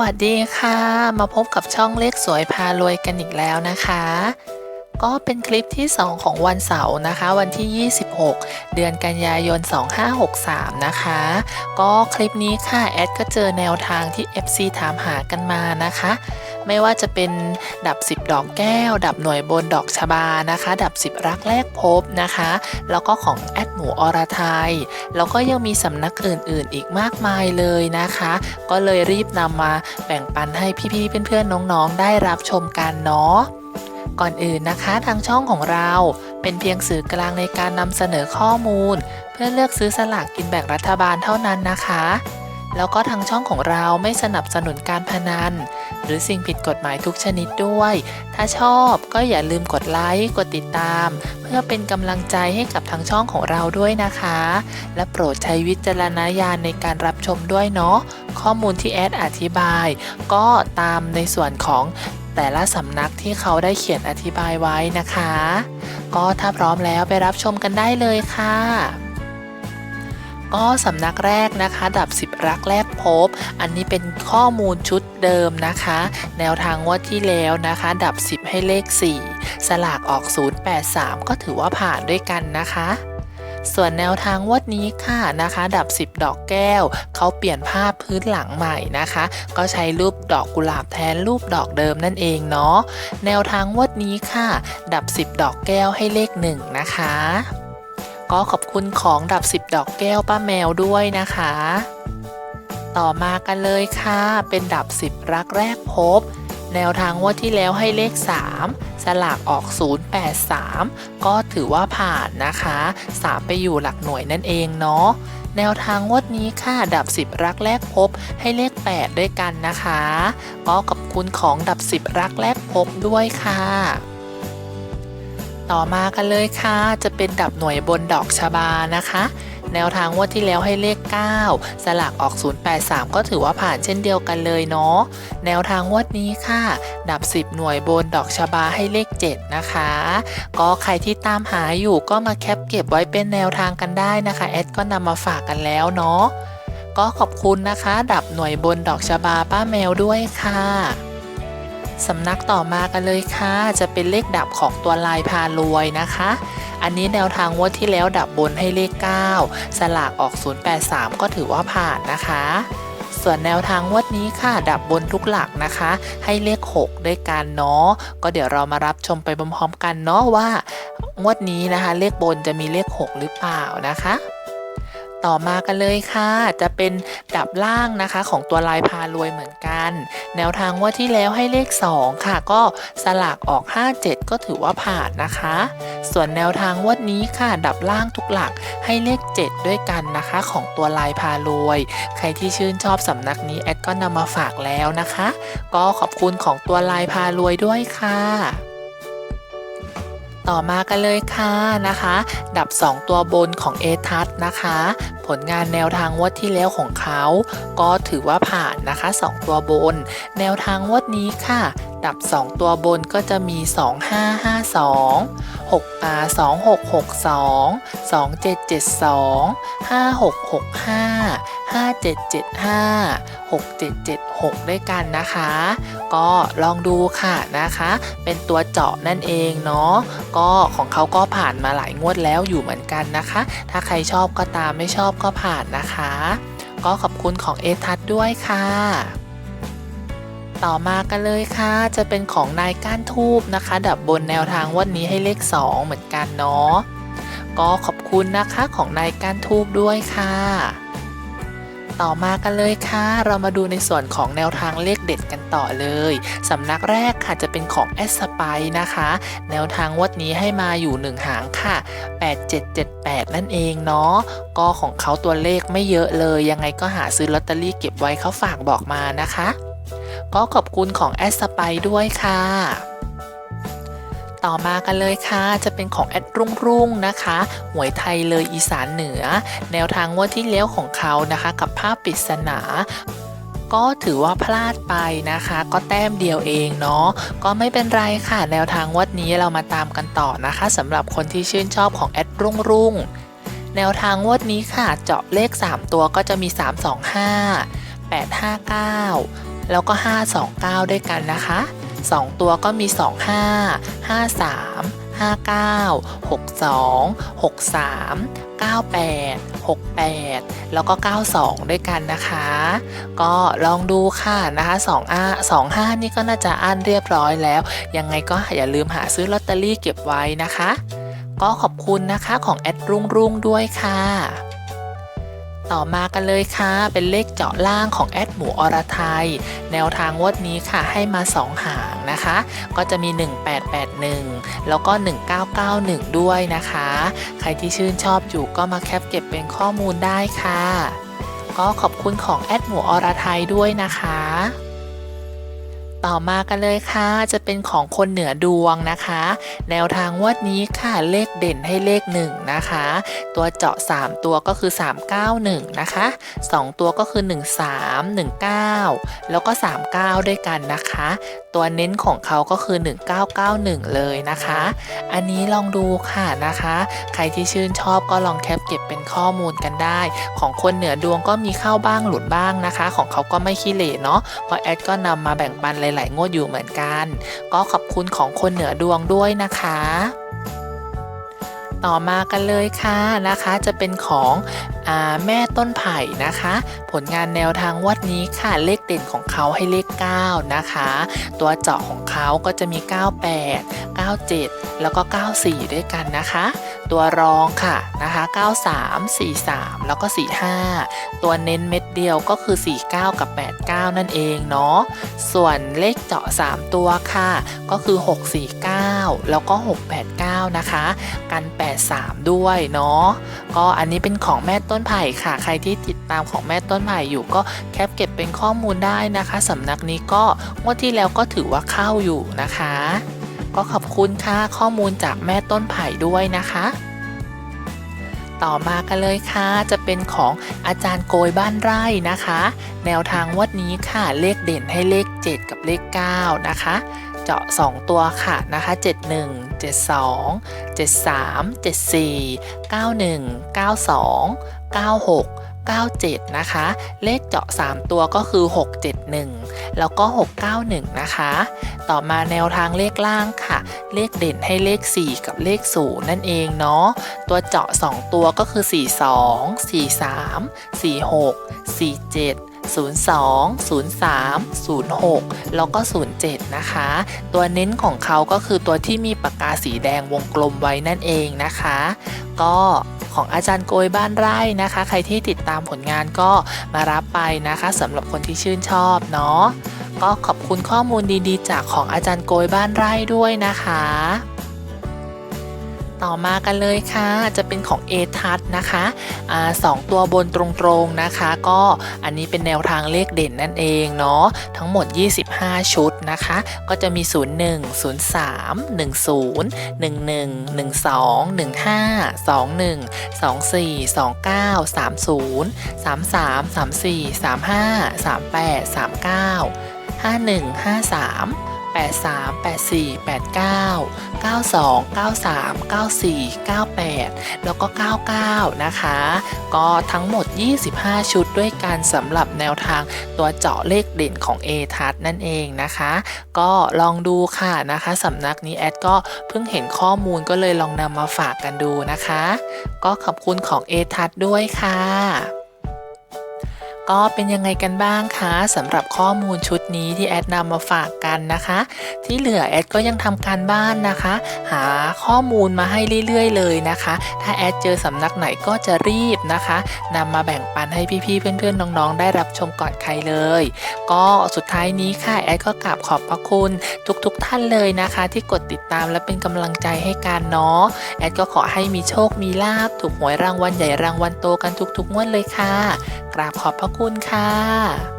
วัสดีค่ะ มาพบกับช่องเลขสวยพารวยกันอีกแล้วนะคะ ก็เป็นคลิปที่ 2 ของวันเสาร์นะคะ วันที่ 26 เดือนกันยายน 2563 นะคะ ก็คลิปนี้ค่ะ แอดก็เจอแนวทางที่ FC ถามหากันมานะคะ ไม่ว่าจะเป็นดับ 10 ดอกแก้ว ดับหน่วยบนดอกชบานะคะ ดับ 10 รักแรกพบนะคะ แล้วก็ของแอดหมูอรไทยแล้วก็ยังมีสำนักอื่นๆ อีกมากมายเลยนะคะ ก็เลยรีบนำมาแบ่งปันให้พี่ๆเพื่อนๆน้องๆ ได้รับชมกันเนาะก่อนอื่นนะคะทางช่องของเราเป็นเพียงสื่อกลางในการนำเสนอข้อมูล เพื่อเลือกซื้อสลากกินแบ่งรัฐบาลเท่านั้นนะคะ แล้วก็ทางช่องของเราไม่สนับสนุนการพนัน หรือสิ่งผิดกฎหมายทุกชนิดด้วย ถ้าชอบก็อย่าลืมกดไลค์กดติดตาม เพื่อเป็นกำลังใจให้กับทางช่องของเราด้วยนะคะ และโปรดใช้วิจารณญาณในการรับชมด้วยเนาะข้อมูลที่แอดอธิบาย ก็ตามในส่วนของแต่ละสำนักที่เขาได้เขียนอธิบายไว้นะคะ ก็ถ้าพร้อมแล้วไปรับชมกันได้เลยค่ะ ก็สำนักแรกนะคะ ดับ10รักแรกพบ อันนี้เป็นข้อมูลชุดเดิมนะคะ แนวทางงวดที่แล้วนะคะ ดับ 10 ให้เลข 4 สลากออก 083 ก็ถือว่าผ่านด้วยกันนะคะส่วนแนวทางงวดนี้ค่ะนะคะ ดับ 10 ดอกแก้ว เขาเปลี่ยนภาพพื้นหลังใหม่นะคะ ก็ใช้รูปดอกกุหลาบแทนรูปดอกเดิมนั่นเองเนาะแนวทางงวดนี้ค่ะ ดับ 10 ดอกแก้วให้เลข 1 นะคะ ก็ขอบคุณของดับ10ดอกแก้วป้าแมวด้วยนะคะ ต่อมากันเลยค่ะ เป็นดับ10รักแรกพบ แนวทางงวดที่แล้วให้เลข 3 สลากออก 083 ก็ถือว่าผ่านนะคะ 3 ไปอยู่หลักหน่วยนั่นเองเนาะแนวทางงวดนี้ค่ะ ดับ 10 รักแรกพบให้เลข 8 ด้วยกันนะคะก็ขอบคุณของดับ 10 รักแรกพบด้วยค่ะ ต่อมากันเลยค่ะ จะเป็นดับหน่วยบนดอกชบานะคะ แนวทางงวดที่แล้วให้เลข 9 สลากออก 083 ก็ถือว่าผ่านเช่นเดียวกันเลยเนาะแนวทางงวดนี้ค่ะ ดับ 10 หน่วยบนดอกชบาให้เลข 7 นะคะ ก็ใครที่ตามหาอยู่ก็มาแคปเก็บไว้เป็นแนวทางกันได้นะคะแอดก็นำมาฝากกันแล้วเนาะก็ขอบคุณนะคะ ดับหน่วยบนดอกชบาป้าแมวด้วยค่ะ สำนักต่อมากันเลยค่ะ จะเป็นเลขดับของตัวลายพารวยนะคะ อันนี้แนวทางงวดที่แล้วดับบนให้เลข 9 สลากออก 083 ก็ถือว่าผ่านนะคะ ส่วนแนวทางงวดนี้ค่ะ ดับบนทุกหลักนะคะ ให้เลข 6 ด้วยกันเนาะ ก็เดี๋ยวเรามารับชมไปพร้อมๆกันเนาะว่างวดนี้นะคะ เลขบนจะมีเลข 6 หรือเปล่านะคะ ต่อมากันเลยค่ะ จะเป็นดับล่างนะคะของตัวลายพารวยเหมือนกัน แนวทางว่าที่แล้วให้เลข 2 ค่ะ ก็สลากออก 57 ก็ถือว่าผ่านนะคะ ส่วนแนวทางงวดนี้ค่ะ ดับล่างทุกหลักให้เลข 7 ด้วยกันนะคะ ของตัวลายพารวย ใครที่ชื่นชอบสำนักนี้แอดก็นำมาฝากแล้วนะคะ ก็ขอบคุณของตัวลายพารวยด้วยค่ะ ต่อมากันเลยค่ะนะคะ ดับ 2 ตัวบนของเอทัศนะคะ ผลงานแนวทางงวดที่แล้วของเขา ก็ถือว่าผ่านนะคะ 2 ตัวบน แนวทางงวดนี้ค่ะ ดับ 2 ตัวบนก็จะมี 2552 6อ่า2662 2772 5665 5775 6 ด้วยกันนะคะ ก็ลองดูค่ะนะคะ เป็นตัวเจาะนั่นเองเนาะก็ของเขาก็ผ่านมาหลายงวดแล้วอยู่เหมือนกันนะคะ ถ้าใครชอบก็ตามไม่ชอบก็ผ่านนะคะ ก็ขอบคุณของเอทัศด้วยค่ะต่อมากันเลยค่ะ จะเป็นของนายก้านทูบนะคะ ดับบนแนวทางวันนี้ให้เลข 2 เหมือนกันเนาะ ก็ขอบคุณนะคะของนายก้านทูบด้วยค่ะ ต่อมากันเลยค่ะ เรามาดูในส่วนของแนวทางเลขเด็ดกันต่อเลยสำนักแรกค่ะจะเป็นของแอสไปนะคะ แนวทางวัดนี้ให้มาอยู่1หางค่ะ 8778 นั่นเองเนาะก็ของเขาตัวเลขไม่เยอะเลย ยังไงก็หาซื้อลอตเตอรี่เก็บไว้เขาฝากบอกมานะคะ ก็ขอบคุณของแอสไปด้วยค่ะ ต่อมากันเลยค่ะ จะเป็นของแอดรุ่งรุ่งนะคะหวยไทยเลยอีสานเหนือ แนวทางงวดที่แล้วของเขานะคะ กับภาพปริศนาก็ถือว่าพลาดไปนะคะ ก็แต้มเดียวเองเนาะก็ไม่เป็นไรค่ะ แนวทางงวดนี้เรามาตามกันต่อนะคะสำหรับคนที่ชื่นชอบของแอดรุ่งรุ่งแนวทางงวดนี้ค่ะเจาะเลข 3 ตัวก็จะมี 325 859 แล้วก็ 529 ด้วยกันนะคะ 2 ตัวก็มี 25 53 59 62 63 98 68 แล้วก็ 92 ด้วยกันนะคะ ก็ลองดูค่ะนะคะ2 5 2 5 นี่ก็น่าจะอั้นเรียบร้อยแล้ว ยังไงก็อย่าลืมหาซื้อลอตเตอรี่เก็บไว้นะคะ ก็ขอบคุณนะคะของแอดรุ่งรุ่งด้วยค่ะ ต่อมากันเลยค่ะ เป็นเลขเจาะล่างของแอดหมูอรไทย แนวทางวดนี้ค่ะให้มา 2 หางนะคะ ก็จะมี 1881 แล้วก็ 1991 ด้วยนะคะ ใครที่ชื่นชอบอยู่ก็มาแคปเก็บเป็นข้อมูลได้ค่ะ ก็ขอบคุณของแอดหมูอรไทยด้วยนะคะ ต่อมากันเลยค่ะ จะเป็นของคนเหนือดวงนะคะ แนวทางงวดนี้ค่ะเลขเด่นให้เลข1นะคะ ตัวเจาะ 3 ตัวก็คือ 391 นะคะ 2 ตัวก็คือ 13 19 แล้วก็ 39 ด้วยกันนะคะ ตัวเน้นของเขาก็คือ 1991 เลยนะคะ อันนี้ลองดูค่ะนะคะ ใครที่ชื่นชอบก็ลองแคปเก็บเป็นข้อมูลกันได้ ของคนเหนือดวงก็มีเข้าบ้างหลุดบ้างนะคะ ของเขาก็ไม่ขี้เหร่เนาะเพราะแอดก็นำมาแบ่งปันหลาย ๆ งวดอยู่เหมือนกัน ก็ขอบคุณของคนเหนือดวงด้วยนะคะ ต่อมากันเลยค่ะนะคะจะเป็นของอแม่ต้นไผ่นะคะ ผลงานแนวทางวัดนี้ค่ะเลขเด่นของเขาให้เลข 9 นะคะ ตัวเจาะของเขาก็จะมี 98 97 แล้วก็ 94 ด้วยกันนะคะ ตัวรองค่ะนะคะ 93 43 แล้วก็ 45 ตัวเน้นเม็ดเดียวก็คือ 49 กับ 89 นั่นเองเนาะส่วนเลขเจาะ 3 ตัวค่ะ ก็คือ 649 แล้วก็ 689 นะคะ กัน 83 ด้วยเนาะก็อันนี้เป็นของแม่ต้นไผ่ค่ะ ใครที่ติดตามของแม่ต้นไผ่อยู่ก็แคปเก็บเป็นข้อมูลได้นะคะสำนักนี้ก็งวดที่แล้วก็ถือว่าเข้าอยู่นะคะ ก็ขอบคุณค่ะข้อมูลจากแม่ต้นไผ่ด้วยนะคะ ต่อมากันเลยค่ะ จะเป็นของอาจารย์โกยบ้านไร่นะคะ แนวทางวัดนี้ค่ะเลขเด่นให้เลข 7 กับเลข 9 นะคะ เจาะ 2 ตัวค่ะนะคะ 71 72 73 74 91 92 96 97 นะคะ เลขเจาะ 3 ตัวก็คือ 671 แล้วก็ 691 นะคะ ต่อมาแนวทางเลขล่างค่ะ เลขเด่นให้เลข 4 กับเลข 0 นั่นเองเนาะ ตัวเจาะ 2 ตัวก็คือ 42 43 46 47 02 03 06 แล้วก็ 07 นะคะ ตัวเน้นของเขาก็คือตัวที่มีปากกาสีแดงวงกลมไว้นั่นเองนะคะ ก็ ของอาจารย์โกยบ้านไร่นะคะ ใครที่ติดตามผลงานก็มารับไปนะคะสำหรับคนที่ชื่นชอบเนาะก็ขอบคุณข้อมูลดีๆ จากของอาจารย์โกยบ้านไร่ด้วยนะคะ ต่อมากันเลยค่ะจะเป็นของ a ทัศนะคะอ่าสองตัวบนตรงๆนะคะ ก็อันนี้เป็นแนวทางเลขเด่นนั่นเองเนาะทั้งหมด 25 ชุดนะคะ ก็จะมี 01 03 10 11 12 15 21 24 29 30 33 34 35 38 39 51 53 83 84 89 92 93 94 98 แล้วก็ 99 นะคะ ก็ทั้งหมด 25 ชุดด้วยกันสำหรับแนวทางตัวเจาะเลขเด่นของ A ทัศนั่นเองนะคะ ก็ลองดูค่ะนะคะสำนักนี้แอดก็เพิ่งเห็นข้อมูลก็เลยลองนำมาฝากกันดูนะคะ ก็ขอบคุณของ A ทัศด้วยค่ะ ก็เป็นยังไงกันบ้างคะสำหรับข้อมูลชุดนี้ที่แอดนำมาฝากกันนะคะ ที่เหลือแอดก็ยังทำการบ้านนะคะ หาข้อมูลมาให้เรื่อยๆ เลยนะคะ ถ้าแอดเจอสำนักไหนก็จะรีบนะคะนำมาแบ่งปันให้พี่ๆเพื่อนๆน้องๆ ได้รับชมก่อนใครเลย ก็สุดท้ายนี้ค่ะแอดก็กราบขอบพระคุณทุกๆทท่านเลยนะคะ ที่กดติดตามและเป็นกำลังใจให้การเนาะแอดก็ขอให้มีโชคมีลาบถูกหวยรางวัลใหญ่รางวัลโตกันทุกๆงวดเลยค่ะ กราบขอบพระคุณค่ะ